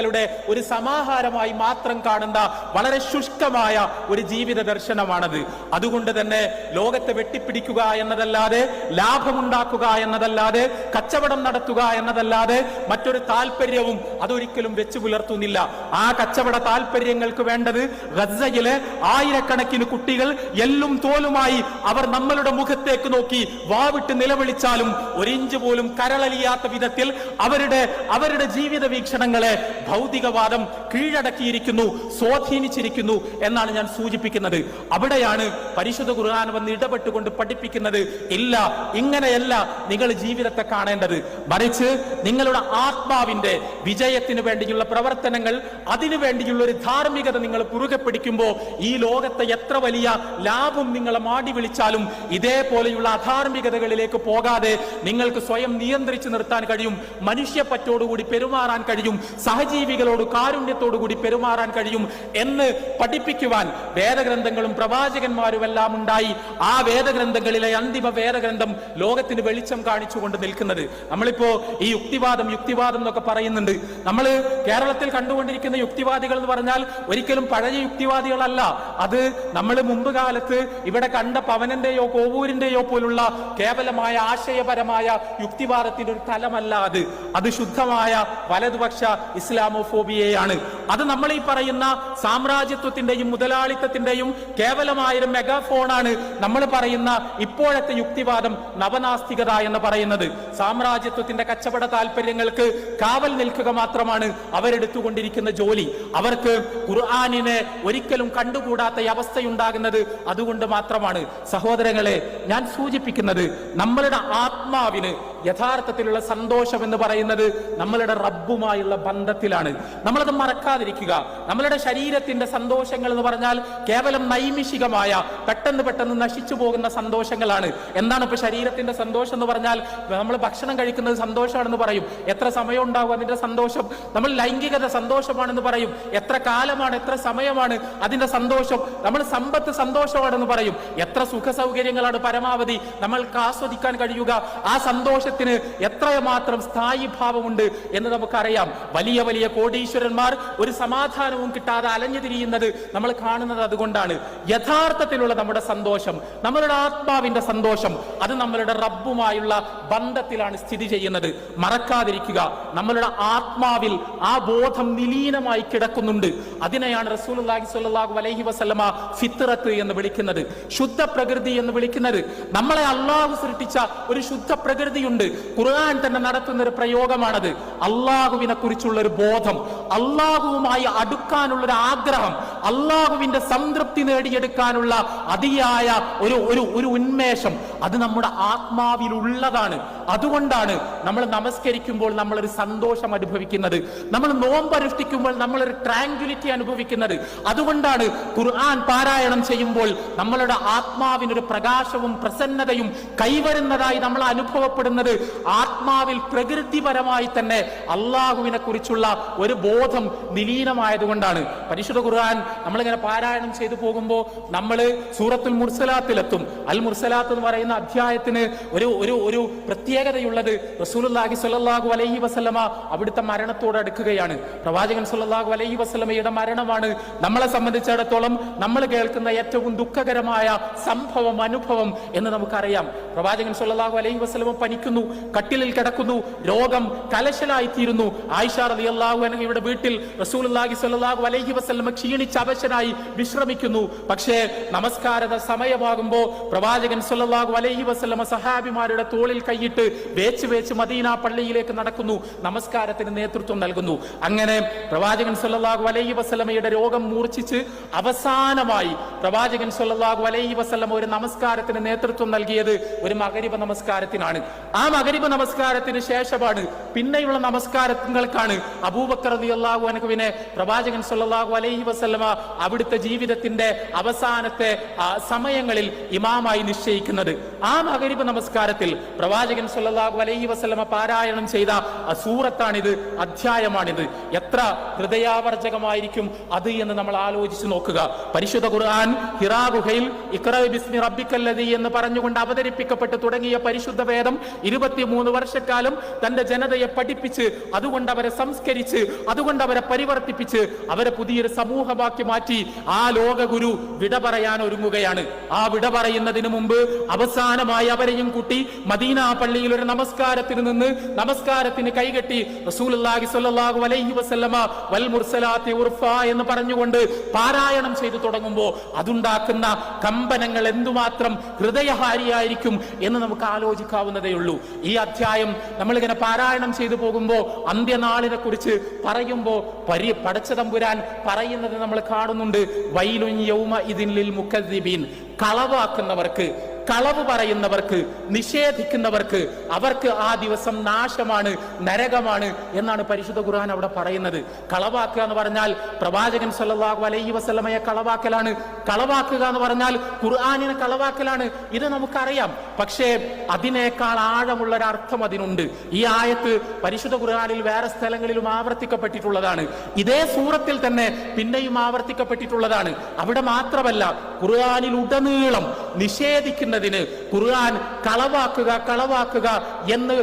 സംയുക്തങ്ങളുടെ ഒരു സമാഹാരമായി മാത്രം കാണുന്ന വളരെ ശുഷ്കമായ ഒരു ജീവിത ദർശനമാണത്. അതുകൊണ്ട് തന്നെ ലോകത്തെ വെട്ടിപ്പിടിക്കുക എന്നതല്ലാതെ ലാഭമുണ്ടാക്കുക എന്നതല്ലാതെ കച്ചവടം നടത്തുക എന്നതല്ലാതെ മറ്റൊരു താല്പര്യവും അതൊരിക്കലും വെച്ചു പുലർത്തുന്നില്ല. ആ കച്ചവട താല്പര്യങ്ങൾക്ക് വേണ്ടത് ഗസയിലെ ആയിരക്കണക്കിന് കുട്ടികൾ എല്ലും തോലുമായി അവർ നമ്മളുടെ മുഖത്തേക്ക് നോക്കി വാവിട്ട് നിലവിളിച്ചാലും ഒരിഞ്ച് പോലും കരളലിയാത്ത വിധത്തിൽ അവരുടെ അവരുടെ ജീവിത വീക്ഷണങ്ങളെ ഭൗതികവാദം കീഴടക്കിയിരിക്കുന്നു സ്വാധീനിച്ചിരിക്കുന്നു എന്നാണ് ഞാൻ സൂചിപ്പിക്കുന്നത്. അവിടെയാണ് പരിശുദ്ധ ഖുർആൻ വന്ന് ഇടപെട്ടുകൊണ്ട് പഠിപ്പിക്കുന്നത് ഇല്ല ഇങ്ങനെയല്ല നിങ്ങൾ ജീവിതത്തെ കാണേണ്ടത്. മറിച്ച് നിങ്ങളുടെ ആത്മാവിന്റെ വിജയത്തിന് വേണ്ടിയുള്ള പ്രവർത്തനങ്ങൾ അതിനു വേണ്ടിയുള്ള ഒരു ധാർമ്മികത നിങ്ങൾ പുറുകെ പിടിക്കുമ്പോൾ ഈ ലോകത്തെ എത്ര വലിയ ലാഭം നിങ്ങളെ മാടി വിളിച്ചാലും ഇതേപോലെയുള്ള അധാർമികതകളിലേക്ക് പോകാതെ നിങ്ങൾക്ക് സ്വയം നിയന്ത്രിച്ചു നിർത്താൻ കഴിയും മനുഷ്യപ്പറ്റോടുകൂടി പെരുമാറാൻ കഴിയും സഹജീവി സഹജീവികളോട് കാരുണ്യത്തോടു കൂടി പെരുമാറാൻ കഴിയും എന്ന് പഠിപ്പിക്കുവാൻ വേദഗ്രന്ഥങ്ങളും പ്രവാചകന്മാരും എല്ലാം ഉണ്ടായി. ആ വേദഗ്രന്ഥങ്ങളിലെ അന്തിമ വേദഗ്രന്ഥം ലോകത്തിന് വെളിച്ചം കാണിച്ചുകൊണ്ട് നിൽക്കുന്നത്. നമ്മളിപ്പോ ഈ യുക്തിവാദം യുക്തിവാദം എന്നൊക്കെ പറയുന്നുണ്ട്. നമ്മൾ കേരളത്തിൽ കണ്ടുകൊണ്ടിരിക്കുന്ന യുക്തിവാദികൾ എന്ന് പറഞ്ഞാൽ ഒരിക്കലും പഴയ യുക്തിവാദികളല്ല. അത് നമ്മൾ മുമ്പ് കാലത്ത് ഇവിടെ കണ്ട പവനന്റെയോ കോവൂരിന്റെയോ പോലുള്ള കേവലമായ ആശയപരമായ യുക്തിവാദത്തിന്റെ ഒരു തലമല്ല അത്. അത് ശുദ്ധമായ വലതുപക്ഷ ഇസ്ലാമോഫോബിയയാണ്. അത് നമ്മൾ ഈ പറയുന്ന സാമ്രാജ്യത്വത്തിന്റെയും മുതലാളിത്തത്തിന്റെയും കേവലമായ ഒരു മെഗാഫോണാണ് നമ്മൾ പറയുന്ന ഇപ്പോഴത്തെ യുക്തിവാദം നവനാസ്തികത എന്ന് പറയുന്നത്. സാമ്രാജ്യത്വത്തിന്റെ കച്ചവട താല്പര്യങ്ങൾക്ക് കാവൽ നിൽക്കുക മാത്രമാണ് അവരെടുത്തുകൊണ്ടിരിക്കുന്ന ജോലി. അവർക്ക് ഖുർആാനിനെ ഒരിക്കലും കണ്ടുകൂടാത്ത അവസ്ഥയുണ്ടാകുന്നത് അതുകൊണ്ട് മാത്രമാണ്. സഹോദരങ്ങളെ ഞാൻ സൂചിപ്പിക്കുന്നത് നമ്മളുടെ ആത്മാവിന് യഥാർത്ഥത്തിലുള്ള സന്തോഷം എന്ന് പറയുന്നത് നമ്മളുടെ റബ്ബുമായുള്ള ബന്ധത്തിലാണ്. നമ്മളത് മറക്കാതിരിക്കുക. നമ്മളുടെ ശരീരത്തിന്റെ സന്തോഷങ്ങൾ എന്ന് പറഞ്ഞാൽ കേവലം നൈമിഷികമായ പെട്ടെന്ന് പെട്ടെന്ന് നശിച്ചു പോകുന്ന സന്തോഷങ്ങളാണ്. എന്താണ് ഇപ്പൊ ശരീരത്തിന്റെ സന്തോഷം എന്ന് പറഞ്ഞാൽ? നമ്മൾ ഭക്ഷണം കഴിക്കുന്നത് സന്തോഷമാണെന്ന് പറയും. എത്ര സമയം ഉണ്ടാകും അതിന്റെ സന്തോഷം? നമ്മൾ ലൈംഗികത സന്തോഷമാണെന്ന് പറയും. എത്ര കാലമാണ് എത്ര സമയമാണ് അതിന്റെ സന്തോഷം? നമ്മൾ സമ്പത്ത് സന്തോഷമാണെന്ന് പറയും. എത്ര സുഖ സൗകര്യങ്ങളാണ് പരമാവധി നമ്മൾക്ക് ആസ്വദിക്കാൻ കഴിയുക? ആ സന്തോഷത്തിന് എത്രമാത്രം സ്ഥായി ഭാവമുണ്ട് എന്ന് നമുക്കറിയാം. വലിയ വലിയ കോടീശ്വരന്മാർ ഒരു സമാധാനവും കിട്ടാതെ അലഞ്ഞു തിരിയുന്നത് നമ്മൾ കാണുന്നത് അതുകൊണ്ടാണ്. യഥാർത്ഥത്തിലുള്ള നമ്മുടെ സന്തോഷം നമ്മളുടെ ആത്മാവിന്റെ സന്തോഷം അത് നമ്മളുടെ റബ്ബുമായുള്ള ബന്ധത്തിലാണ് സ്ഥിതി ചെയ്യുന്നത്. മറക്കാതിരിക്കുക നമ്മളുടെ ആത്മാവിൽ ആ ബോധം നിലീനമായി കിടക്കുന്നുണ്ട്. അതിനെയാണ് റസൂലുള്ളാഹി സ്വല്ലല്ലാഹു അലൈഹി വസല്ലമ ഫിത്രത്ത് എന്ന് വിളിക്കുന്നത്. ശുദ്ധ പ്രകൃതി എന്ന് വിളിക്കുന്നത്. നമ്മളെ അള്ളാഹു സൃഷ്ടിച്ച ഒരു ശുദ്ധ പ്രകൃതിയുണ്ട് ഖുർആൻ തന്നെ നടത്തുന്ന ഒരു പ്രയോഗമാണത്. അള്ളാഹുവിനെ കുറിച്ചുള്ള ഒരു ബോധം അള്ളാഹുവുമായി അടുക്കാനുള്ള ഒരു ആഗ്രഹം അള്ളാഹുവിന്റെ സംതൃപ്തി നേടിയെടുക്കാനുള്ള അതിയായ ഒരു ഒരു ഒരു ഉന്മേഷം അത് നമ്മുടെ ആത്മാവിലുള്ളതാണ്. അതുകൊണ്ടാണ് നമ്മൾ നമസ്കരിക്കുമ്പോൾ നമ്മൾ ഒരു സന്തോഷം അനുഭവിക്കുന്നത്. നമ്മൾ നോമ്പ് അനുഷ്ഠിക്കുമ്പോൾ നമ്മൾ ഒരു ട്രാങ്കുലിറ്റി അനുഭവിക്കുന്നത്. അതുകൊണ്ടാണ് ഖുർആൻ പാരായണം ചെയ്യുമ്പോൾ നമ്മളുടെ ആത്മാവിനൊരു പ്രകാശവും പ്രസന്നതയും കൈവരുന്നതായി നമ്മൾ അനുഭവപ്പെടുന്നത്. ആത്മാവിൽ പ്രകൃതിപരമായി തന്നെ അള്ളാഹുവിനെ കുറിച്ചുള്ള ഒരു ബോധം നിലീനമായതുകൊണ്ടാണ് പരിശുദ്ധ ഖുർആൻ നമ്മളിങ്ങനെ പാരായണം ചെയ്തു പോകുമ്പോൾ നമ്മൾ സൂറത്തുൽ മുർസലാത്തിലെത്തും. അൽ മുർസലാത്ത് എന്ന് പറയുന്ന അധ്യായത്തിന് ഒരു ഒരു ഒരു പ്രത്യേകതയുള്ളത് റസൂലുള്ളാഹി സ്വല്ലല്ലാഹു അലൈഹി വസല്ലമ അവിടുത്തെ മരണത്തോട് അടുക്കുകയാണ്. പ്രവാചകൻ സ്വല്ലല്ലാഹു അലൈഹി വസല്ലമയുടെ മരണമാണ് നമ്മളെ സംബന്ധിച്ചിടത്തോളം നമ്മൾ കേൾക്കുന്ന ഏറ്റവും ദുഃഖകരമായ സംഭവം അനുഭവം എന്ന് നമുക്കറിയാം. പ്രവാചകൻ സ്വല്ലല്ലാഹു അലൈഹി വസല്ലമ പനിക്കുന്നു. കട്ടിലിൽ കിടക്കുന്നു രോഗം കലശലായി തീരുന്നു ആയിഷ റളിയല്ലാഹു അൻഹയുടെ വീട്ടിൽ റസൂലുള്ളാഹി സ്വല്ലല്ലാഹു അലൈഹി വസ്ലമ ക്ഷീണിച്ച് അവശനായി വിശ്രമിക്കുന്നു. പക്ഷേ നമസ്കാരത സമയമാകുമ്പോ പ്രവാചകൻ സ്വല്ലല്ലാഹു അലൈഹി വസ്ലമ സഹാബിമാരുടെ തോളിൽ കൈയിട്ട് വേച്ച് വേച്ച് മദീന പള്ളിയിലേക്ക് നടക്കുന്നു നമസ്കാരത്തിന് നേതൃത്വം നൽകുന്നു. അങ്ങനെ പ്രവാചകൻ സ്വല്ലല്ലാഹു അലൈഹി വസ്ലമയുടെ രോഗം മൂർച്ഛിച്ച് അവസാനമായി പ്രവാചകൻ സ്വല്ലല്ലാഹു അലൈഹി വസ്ലമ ഒരു നമസ്കാരത്തിന് നേതൃത്വം നൽകിയത് ഒരു മകരിവ നമസ്കാരത്തിനാണ്. ആ മകരിബ നമസ്കാരത്തിന് ശേഷമാണ് പിന്നെയുള്ള നമസ്കാരങ്ങൾക്കാണ് അബൂബക്കർ അള്ളാഹു അനഹുവിനെ പ്രവാചകൻ സല്ലാഹു അലൈഹി വസ്ലമ അവിടുത്തെ ജീവിതത്തിന്റെ അവസാനത്തെ സമയങ്ങളിൽ ഇമാമായി നിശ്ചയിക്കുന്നത്. ആ മകരിബ് നമസ്കാരത്തിൽ പ്രവാചകൻ സല്ലാഹു അലൈഹി വസ്ലമ പാരായണം ചെയ്ത ആ സൂറത്താണിത് അധ്യായമാണിത്. എത്ര ഹൃദയാവർജകമായിരിക്കും അത് എന്ന് നമ്മൾ ആലോചിച്ച് നോക്കുക. പരിശുദ്ധ ഖുർആൻ ഹിറാ ഗുഹയിൽ ഇഖ്റ ബിസ്മി റബ്ബിക്കല്ലദീ എന്ന് പറഞ്ഞുകൊണ്ട് അവതരിപ്പിക്കപ്പെട്ട് തുടങ്ങിയ പരിശുദ്ധ വേദം ഇരുപത്തിമൂന്ന് വർഷക്കാലം തന്റെ ജനതയെ പഠിപ്പിച്ച് അതുകൊണ്ട് അവരെ സംസ്കരിച്ച് അതുകൊണ്ട് അവരെ പരിവർത്തിപ്പിച്ച് അവരെ പുതിയൊരു സമൂഹമാക്കി മാറ്റി. ആ ലോകഗുരു വിട പറയാൻ ഒരുങ്ങുകയാണ്. ആ വിട പറയുന്നതിന് മുമ്പ് അവസാനമായി അവരെയും കൂട്ടി മദീന പള്ളിയിൽ ഒരു നമസ്കാരത്തിൽ നിന്ന് നമസ്കാരത്തിന് കൈകെട്ടി സ്വല്ലല്ലാഹു അലൈഹി വൽ മുർസലാത്തി ഉർഫ എന്ന് പറഞ്ഞുകൊണ്ട് പാരായണം ചെയ്തു തുടങ്ങുമ്പോൾ അതുണ്ടാക്കുന്ന കമ്പനങ്ങൾ എന്തുമാത്രം ഹൃദയഹാരിയായിരിക്കും എന്ന് നമുക്ക് ആലോചിക്കാവുന്നതേ ഉള്ളൂ ഈ അധ്യായം നമ്മളിങ്ങനെ പാരായണം ചെയ്തു പോകുമ്പോൾ അന്ത്യനാളിനെ കുറിച്ച് പറയുമ്പോൾ പരി പടച്ച തമ്പുരാൻ പറയുന്നത് നമ്മൾ കാണുന്നുണ്ട്. വൈലുൻ യൗമ ഇതിൻ മുക്കദ്ദിബീൻ. കളവാക്കുന്നവർക്ക് കളവ് പറയുന്നവർക്ക് നിഷേധിക്കുന്നവർക്ക് അവർക്ക് ആ ദിവസം നാശമാണ് നരകമാണ് എന്നാണ് പരിശുദ്ധ ഖുർആൻ അവിടെ പറയുന്നത്. കളവാക്കുക എന്ന് പറഞ്ഞാൽ പ്രവാചകൻ സല്ലല്ലാഹു അലൈഹി വസല്ലമയെ കളവാക്കലാണ്. കളവാക്കുക എന്ന് പറഞ്ഞാൽ ഖുർആനിനെ കളവാക്കലാണ്. ഇത് നമുക്കറിയാം. പക്ഷേ അതിനേക്കാൾ ആഴമുള്ള ഒരു അർത്ഥം അതിനുണ്ട്. ഈ ആയത്ത് പരിശുദ്ധ ഖുർആനിൽ വേറെ സ്ഥലങ്ങളിലും ആവർത്തിക്കപ്പെട്ടിട്ടുള്ളതാണ്. ഇതേ സൂറത്തിൽ തന്നെ പിന്നെയും ആവർത്തിക്കപ്പെട്ടിട്ടുള്ളതാണ്. അവിടെ മാത്രമല്ല ഖുർആനിൽ ഉടനീളം നിഷേധിക്കുന്നതിന് ഖുർആൻ കളവാക്കുക കളവാക്കുക എന്ന്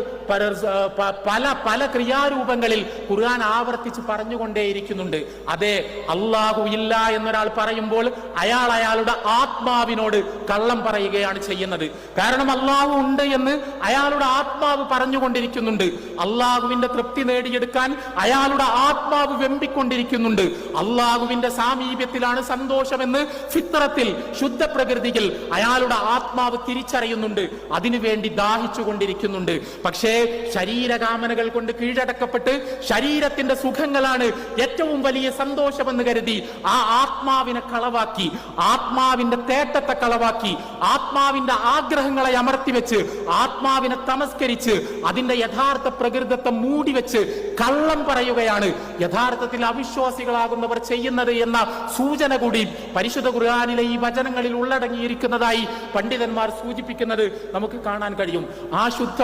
പല പല ക്രിയാരൂപങ്ങളിൽ ഖുർആൻ ആവർത്തിച്ച് പറഞ്ഞുകൊണ്ടേയിരിക്കുന്നുണ്ട്. അതെ അള്ളാഹു ഇല്ല എന്നൊരാൾ പറയുമ്പോൾ അയാൾ അയാളുടെ ആത്മാവിനോട് കള്ളം പറയുകയാണ് ചെയ്യുന്നത്. കാരണം അള്ളാഹു ഉണ്ട് എന്ന് അയാളുടെ ആത്മാവ് പറഞ്ഞുകൊണ്ടിരിക്കുന്നുണ്ട്. അള്ളാഹുവിന്റെ തൃപ്തി നേടിയെടുക്കാൻ അയാളുടെ ആത്മാവ് വെമ്പിക്കൊണ്ടിരിക്കുന്നുണ്ട്. അള്ളാഹുവിന്റെ സാമീപ്യത്തിലാണ് സന്തോഷമെന്ന് ഫിത്രത്തിൽ ശുദ്ധ പ്രകൃതിയിൽ അയാളുടെ ആത്മാവ് തിരിച്ചറിയുന്നുണ്ട്. അതിനുവേണ്ടി ദാഹിച്ചു കൊണ്ടിരിക്കുന്നുണ്ട് പക്ഷേ ശരീരകാമനകൾ കൊണ്ട് കീഴടക്കപ്പെട്ട് ശരീരത്തിന്റെ സുഖങ്ങളാണ് ഏറ്റവും വലിയ സന്തോഷമെന്ന് കരുതി ആ ആത്മാവിനെ കളവാക്കി ആത്മാവിന്റെ തേട്ടത്തെ കളവാക്കി ആത്മാവിന്റെ ആഗ്രഹങ്ങളെ അമർത്തിവെച്ച് ആത്മാവിനെ തമസ്കരിച്ച് അതിന്റെ യഥാർത്ഥ പ്രകൃതത്തെ മൂടി വെച്ച് കള്ളം പറയുകയാണ്. യഥാർത്ഥത്തിൽ അവിശ്വാസികളാകുന്നവർ ചെയ്യുന്നത് എന്ന സൂചന കൂടി പരിശുദ്ധ ഖുർആാനിലെ ഈ വചനങ്ങളിൽ ഉള്ളടങ്ങിയിരിക്കുന്നതായി പണ്ഡിതന്മാർ സൂചിപ്പിക്കുന്നത് നമുക്ക് കാണാൻ കഴിയും. ആ ശുദ്ധ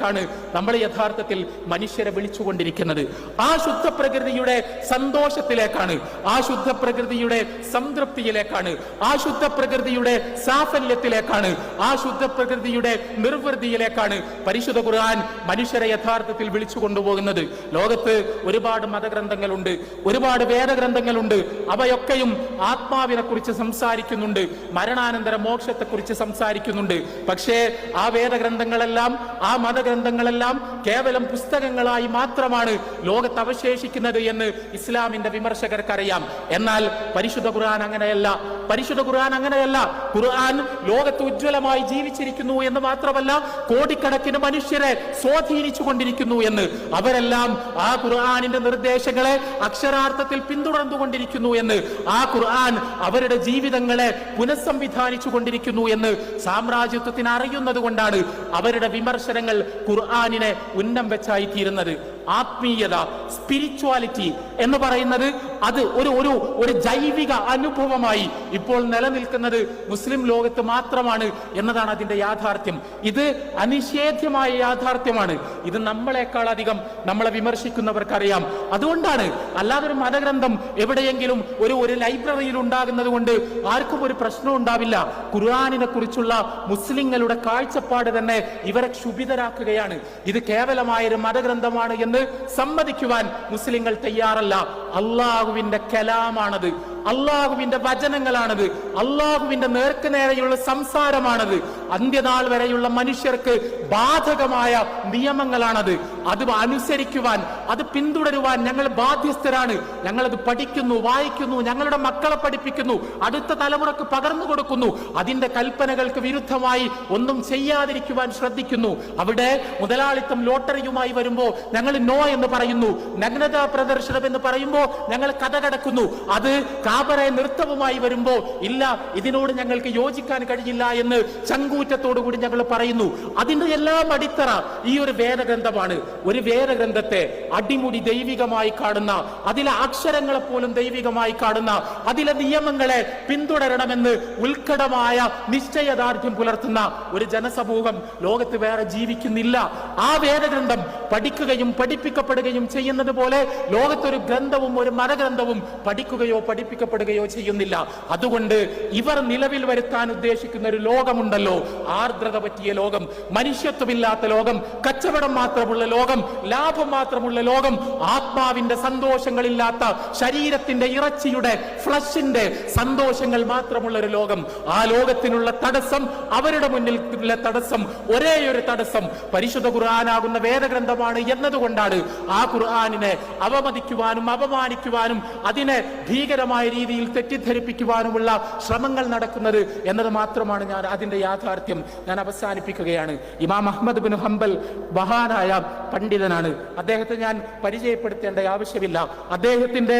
പ്രകൃതിയിലേക്കാണ് നമ്മൾ യഥാർത്ഥത്തിൽ മനുഷ്യരെ വിളിച്ചുകൊണ്ടിരിക്കുന്നത്. ആ ശുദ്ധ പ്രകൃതിയുടെ സന്തോഷത്തിലേക്കാണ് ആ ശുദ്ധ പ്രകൃതിയുടെ സംതൃപ്തിയിലേക്കാണ് ആ ശുദ്ധ പ്രകൃതിയുടെ സാഫല്യത്തിലേക്കാണ് ആ ശുദ്ധ പ്രകൃതിയുടെ നിർവൃതിയിലേക്കാണ് പരിശുദ്ധ ഖുർആൻ മനുഷ്യരെ യഥാർത്ഥത്തിൽ വിളിച്ചു കൊണ്ടുപോകുന്നത് ലോകത്ത് ഒരുപാട് മതഗ്രന്ഥങ്ങളുണ്ട് ഒരുപാട് വേദഗ്രന്ഥങ്ങളുണ്ട്. അവയൊക്കെയും ആത്മാവിനെ കുറിച്ച് സംസാരിക്കുന്നുണ്ട് മരണാനന്തര മോക്ഷത്തെക്കുറിച്ച് സംസാരിക്കുന്നുണ്ട്. പക്ഷേ ആ വേദഗ്രന്ഥങ്ങളെല്ലാം ആ മതഗ്രന്ഥങ്ങളെല്ലാം കേവലം പുസ്തകങ്ങളായി മാത്രമാണ് ലോകത്ത് അവശേഷിക്കുന്നത് എന്ന് ഇസ്ലാമിന്റെ വിമർശകർക്കറിയാം. എന്നാൽ പരിശുദ്ധ ഖുർആൻ അങ്ങനെയല്ല. പരിശുദ്ധ ഖുർആൻ അങ്ങനെയല്ല. ഖുർആൻ ലോകത്ത് ഉജ്ജ്വലമായി ജീവിച്ചിരിക്കുന്നു എന്ന് മാത്രമല്ല കോടിക്കണക്കിന് മനുഷ്യരെ സ്വാധീനിച്ചു കൊണ്ടിരിക്കുന്നു എന്ന്. അവരെല്ലാം ആ ഖുർആാനിന്റെ നിർദ്ദേശങ്ങളെ അക്ഷരാർത്ഥത്തിൽ പിന്തുടർന്നുകൊണ്ടിരിക്കുന്നു എന്ന്. ആ ഖുർആൻ അവരുടെ ജീവിതങ്ങളെ പുനഃസംവിധാനിച്ചു കൊണ്ടിരിക്കുന്നു എന്ന് സാമ്രാജ്യത്വത്തിന് അറിയുന്നത് കൊണ്ടാണ് അവരുടെ വിമർശനങ്ങൾ ഖുർആനിനെ ഉന്നം വെച്ചായി തീരുന്നത് ആത്മീയത സ്പിരിച്വാലിറ്റി എന്ന് പറയുന്നത് അത് ഒരു ഒരു ഒരു ജൈവിക അനുഭവമായി ഇപ്പോൾ നിലനിൽക്കുന്നത് മുസ്ലിം ലോകത്ത് മാത്രമാണ് എന്നതാണ് അതിന്റെ യാഥാർത്ഥ്യം. ഇത് അനിഷേധ്യമായ യാഥാർത്ഥ്യമാണ്. ഇത് നമ്മളെക്കാൾ അധികം നമ്മളെ വിമർശിക്കുന്നവർക്കറിയാം. അതുകൊണ്ടാണ് അല്ലാതെ ഒരു മതഗ്രന്ഥം എവിടെയെങ്കിലും ഒരു ഒരു ലൈബ്രറിയിൽ ഉണ്ടാകുന്നത് കൊണ്ട് ആർക്കും ഒരു പ്രശ്നവും ഉണ്ടാവില്ല. ഖുർആാനിനെ കുറിച്ചുള്ള മുസ്ലിങ്ങളുടെ കാഴ്ചപ്പാട് തന്നെ ഇവരെ ക്ഷുഭിതരാക്കുകയാണ്. ഇത് കേവലമായ ഒരു മതഗ്രന്ഥമാണ് എന്ന് സമ്മതിക്കുവാൻ മുസ്ലിങ്ങൾ തയ്യാറല്ല. അള്ളാഹുവിന്റെ കലാമാണത്. അള്ളാഹുവിന്റെ വചനങ്ങളാണത്. അള്ളാഹുവിന്റെ നേർക്ക് നേരെയുള്ള സംസാരമാണത്. അന്ത്യനാൾ വരെയുള്ള മനുഷ്യർക്ക് ബാധകമായ നിയമങ്ങളാണത്. അത് അനുസരിക്കുവാൻ അത് പിന്തുടരുവാൻ ഞങ്ങൾ ബാധ്യസ്ഥരാണ്. ഞങ്ങളത് പഠിക്കുന്നു വായിക്കുന്നു ഞങ്ങളുടെ മക്കളെ പഠിപ്പിക്കുന്നു അടുത്ത തലമുറയ്ക്ക് പകർന്നു കൊടുക്കുന്നു. അതിന്റെ കൽപ്പനകൾക്ക് വിരുദ്ധമായി ഒന്നും ചെയ്യാതിരിക്കുവാൻ ശ്രദ്ധിക്കുന്നു. അവിടെ മുതലാളിത്തം ലോട്ടറിയുമായി വരുമ്പോൾ ഞങ്ങൾ നോ എന്ന് പറയുന്നു. നഗ്നതാ പ്രദർശനം എന്ന് പറയുമ്പോൾ ഞങ്ങൾ കഥ കടക്കുന്നു. അത് കാബറെ നൃത്തവുമായി വരുമ്പോൾ ഇല്ല ഇതിനോട് ഞങ്ങൾക്ക് യോജിക്കാൻ കഴിയില്ല എന്ന് ചങ്കൂറ്റത്തോടു കൂടി ഞങ്ങൾ പറയുന്നു. അതിന്റെ എല്ലാം അടിത്തറ ഈ ഒരു വേദഗ്രന്ഥമാണ്. ഒരു വേദഗ്രന്ഥത്തെ അടിമുടി ദൈവികമായി കാണുന്ന അതിലെ അക്ഷരങ്ങളെ പോലും ദൈവികമായി കാണുന്ന അതിലെ നിയമങ്ങളെ പിന്തുടരണമെന്ന് ഉത്കടമായ നിശ്ചയദാർഢ്യം പുലർത്തുന്ന ഒരു ജനസമൂഹം ലോകത്ത് വേറെ ജീവിക്കുന്നില്ല. ആ വേദഗ്രന്ഥം പഠിക്കുകയും പഠിപ്പിക്കപ്പെടുകയും ചെയ്യുന്നത് പോലെ ലോകത്തൊരു ഗ്രന്ഥവും ഒരു മരഗ്രന്ഥവും പഠിക്കുകയോ പഠിപ്പിക്കപ്പെടുകയോ ചെയ്യുന്നില്ല. അതുകൊണ്ട് ഇവർ നിലവിൽ വരുത്താൻ ഉദ്ദേശിക്കുന്ന ഒരു ലോകമുണ്ടല്ലോ. ആർദ്രത പറ്റിയ ലോകം മനുഷ്യത്വമില്ലാത്ത ലോകം കച്ചവടം മാത്രമുള്ള ലോകം ലാഭം മാത്രമുള്ള ലോകം ആത്മാവിന്റെ സന്തോഷങ്ങളില്ലാത്ത ശരീരത്തിന്റെ ഇറച്ചിയുടെ ഫ്ലഷിന്റെ സന്തോഷങ്ങൾ മാത്രമുള്ള ഒരു ലോകം. ആ ലോകത്തിനുള്ള തടസ്സം അവരുടെ മുന്നിൽ ഉള്ള തടസ്സം ഒരേ ഒരു തടസ്സം പരിശുദ്ധ ഖുർആനാകുന്ന വേദഗ്രന്ഥമാണ് എന്നതുകൊണ്ടാണ് ആ ഖുർആാനിനെ അവമതിക്കുവാനും അപമാനിക്കുവാനും അതിനെ ഭീകരമായ രീതിയിൽ തെറ്റിദ്ധരിപ്പിക്കുവാനുമുള്ള ശ്രമങ്ങൾ നടക്കുന്നത് എന്നത് മാത്രമാണ് ഞാൻ അതിന്റെ യാഥാർത്ഥ്യം. ഞാൻ അവസാനിപ്പിക്കുകയാണ്. ഇമാം അഹമ്മദ് ബിൻ ഹംബൽ മഹാനായ പണ്ഡിതനാണ്. അദ്ദേഹത്തെ ഞാൻ പരിചയപ്പെടുത്തേണ്ട ആവശ്യമില്ല. അദ്ദേഹത്തിന്റെ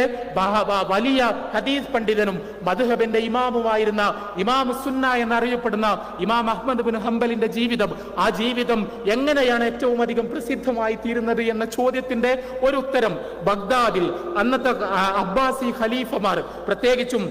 വലിയ ഹദീസ് പണ്ഡിതനും മധുഹബിന്റെ ഇമാമുമായിരുന്ന ഇമാം സുന്ന എന്നറിയപ്പെടുന്ന ഇമാം അഹമ്മദ് ബിൻ ഹംബലിന്റെ ജീവിതം. ആ ജീവിതം എങ്ങനെയാണ് ഏറ്റവും അധികം പ്രസിദ്ധമായി തീരുന്നത് എന്ന ചോദ്യത്തിന്റെ ഒരു ഉത്തരം ബഗ്ദാദിൽ അന്നത്തെ അബ്ബാസി ഖലീഫമാർ പ്രത്യേകിച്ചും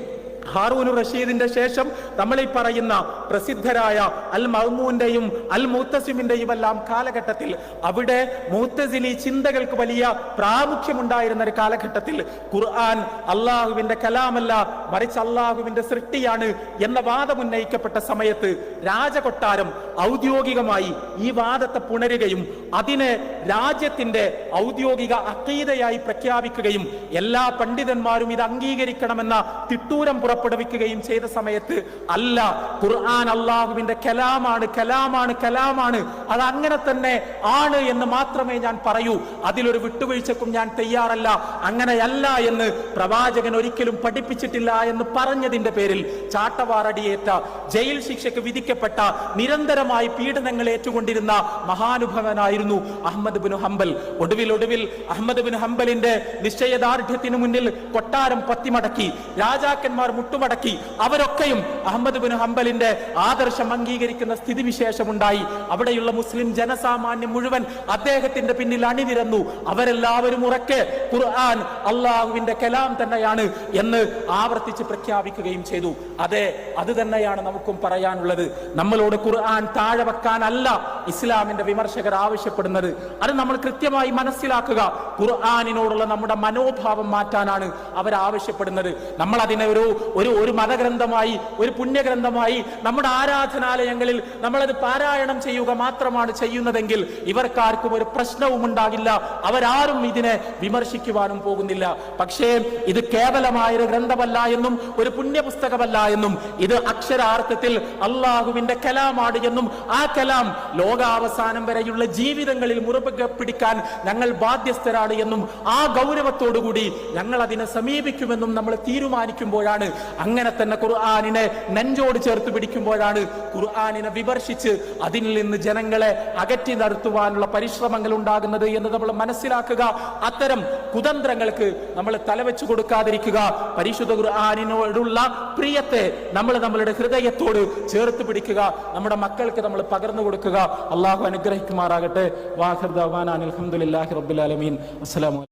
ഹാറൂൻ റഷീദിന്റെ ശേഷം നമ്മൾ ഈ പറയുന്ന പ്രസിദ്ധരായ അൽ മഹ്മൂന്റെയും അൽ മൂത്തസിമിന്റെയും എല്ലാം കാലഘട്ടത്തിൽ അവിടെ മൂത്തസിലി ചിന്തകൾക്ക് വലിയ പ്രാമുഖ്യമുണ്ടായിരുന്ന ഒരു കാലഘട്ടത്തിൽ ഖുർആൻ അള്ളാഹുവിന്റെ കലാമല്ല മറിച്ച് അള്ളാഹുവിന്റെ സൃഷ്ടിയാണ് എന്ന വാദം ഉന്നയിക്കപ്പെട്ട സമയത്ത് രാജകൊട്ടാരം ഔദ്യോഗികമായി ഈ വാദത്തെ പുണരുകയും അതിനെ രാജ്യത്തിന്റെ ഔദ്യോഗിക അക്കീതയായി പ്രഖ്യാപിക്കുകയും എല്ലാ പണ്ഡിതന്മാരും ഇത് അംഗീകരിക്കണമെന്ന തിട്ടൂരം പുറപ്പെടുവിക്കുകയും ചെയ്ത സമയത്ത് അല്ല ഖുർആൻ അള്ളാഹുവിന്റെ കലാമാണ് കലാമാണ് കലാമാണ് അത് അങ്ങനെ തന്നെ ആണ് എന്ന് മാത്രമേ ഞാൻ പറയൂ. അതിലൊരു വിട്ടുവീഴ്ചക്കും ഞാൻ തയ്യാറല്ല. അങ്ങനെയല്ല എന്ന് പ്രവാചകൻ ഒരിക്കലും പഠിപ്പിച്ചിട്ടില്ല എന്ന് പറഞ്ഞതിന്റെ പേരിൽ ചാട്ടവാറടിയേറ്റ ജയിൽ ശിക്ഷയ്ക്ക് വിധിക്കപ്പെട്ട നിരന്തരമായി പീഡനങ്ങൾ ഏറ്റുകൊണ്ടിരുന്ന മഹാനുഭവനായിരുന്നു അഹമ്മദ് ബിൻ ഹംബൽ. ഒടുവിൽ ഒടുവിൽ അഹമ്മദ് ബിൻ ഹംബലിന്റെ നിശ്ചയദാർഢ്യത്തിന് മുന്നിൽ കൊട്ടാരം പത്തിമടക്കി. രാജാക്കന്മാർ മുട്ടുമടക്കി അവരൊക്കെയും അഹമ്മദ് ബിൻ ഹംബലിന്റെ ആദർശം അംഗീകരിക്കുന്ന സ്ഥിതിവിശേഷമുണ്ടായി. അവിടെയുള്ള മുസ്ലിം ജനസാമാന്യം മുഴുവൻ അദ്ദേഹത്തിന്റെ പിന്നിൽ അണിനിരന്നു. അവരെല്ലാവരും ഉറക്കെ ഖുർആൻ അള്ളാഹുവിന്റെ കലാം തന്നെയാണ് എന്ന് ആവർത്തിച്ച് പ്രഖ്യാപിക്കുകയും ചെയ്തു. അതെ അത് തന്നെയാണ് നമുക്കും പറയാനുള്ളത്. നമ്മളോട് ഖുർആൻ താഴെ വെക്കാനല്ല ഇസ്ലാമിന്റെ വിമർശകർ ആവശ്യപ്പെടുന്നത്. അത് നമ്മൾ കൃത്യമായി മനസ്സിലാക്കുക. ഖുർആാനിനോടുള്ള നമ്മുടെ മനോഭാവം മാറ്റാനാണ് അവർ ആവശ്യപ്പെടുന്നത്. നമ്മൾ അതിനെ ഒരു ഒരു ഒരു മതഗ്രന്ഥമായി ഒരു പുണ്യഗ്രന്ഥമായി നമ്മുടെ ആരാധനാലയങ്ങളിൽ നമ്മളത് പാരായണം ചെയ്യുക മാത്രമാണ് ചെയ്യുന്നതെങ്കിൽ ഇവർക്കാർക്കും ഒരു പ്രശ്നവും ഉണ്ടാകില്ല. അവരാരും ഇതിനെ വിമർശിക്കുവാനും പോകുന്നില്ല. പക്ഷേ ഇത് കേവലമായൊരു ഗ്രന്ഥമല്ല എന്നും ഒരു പുണ്യപുസ്തകമല്ല എന്നും ഇത് അക്ഷരാർത്ഥത്തിൽ അള്ളാഹുവിന്റെ കലാമാണ് എന്നും ആ കലാം ലോകാവസാനം വരെയുള്ള ജീവിതങ്ങളിൽ മുറുപക പിടിക്കാൻ ഞങ്ങൾ ബാധ്യസ്ഥരാണ് എന്നും ആ ഗൗരവത്തോടുകൂടി ഞങ്ങൾ അതിനെ സമീപിക്കുമെന്നും നമ്മൾ തീരുമാനിക്കുമ്പോഴാണ് അങ്ങനെ തന്നെ ഖുർആാനിനെ നെഞ്ചോട് ചേർത്ത് പിടിക്കുമ്പോഴാണ് ഖുർആാനിനെ വിമർശിച്ച് അതിൽ നിന്ന് ജനങ്ങളെ അകറ്റി നടത്തുവാനുള്ള പരിശ്രമങ്ങൾ ഉണ്ടാകുന്നത് എന്ന് നമ്മൾ മനസ്സിലാക്കുക. അത്തരം കുതന്ത്രങ്ങൾക്ക് നമ്മൾ തലവെച്ചു കൊടുക്കാതിരിക്കുക. പരിശുദ്ധ ഖുർആാനിനോടുള്ള പ്രിയത്തെ നമ്മൾ നമ്മളുടെ ഹൃദയത്തോട് ചേർത്ത് പിടിക്കുക. നമ്മുടെ മക്കൾക്ക് നമ്മൾ പകർന്നു കൊടുക്കുക. അള്ളാഹു അനുഗ്രഹിക്കുമാറാകട്ടെ. വാഹിർ ദവാൻ അലഹമുല്ലാഹി റബ്ബുലാലമീൻ അസ്സലാമു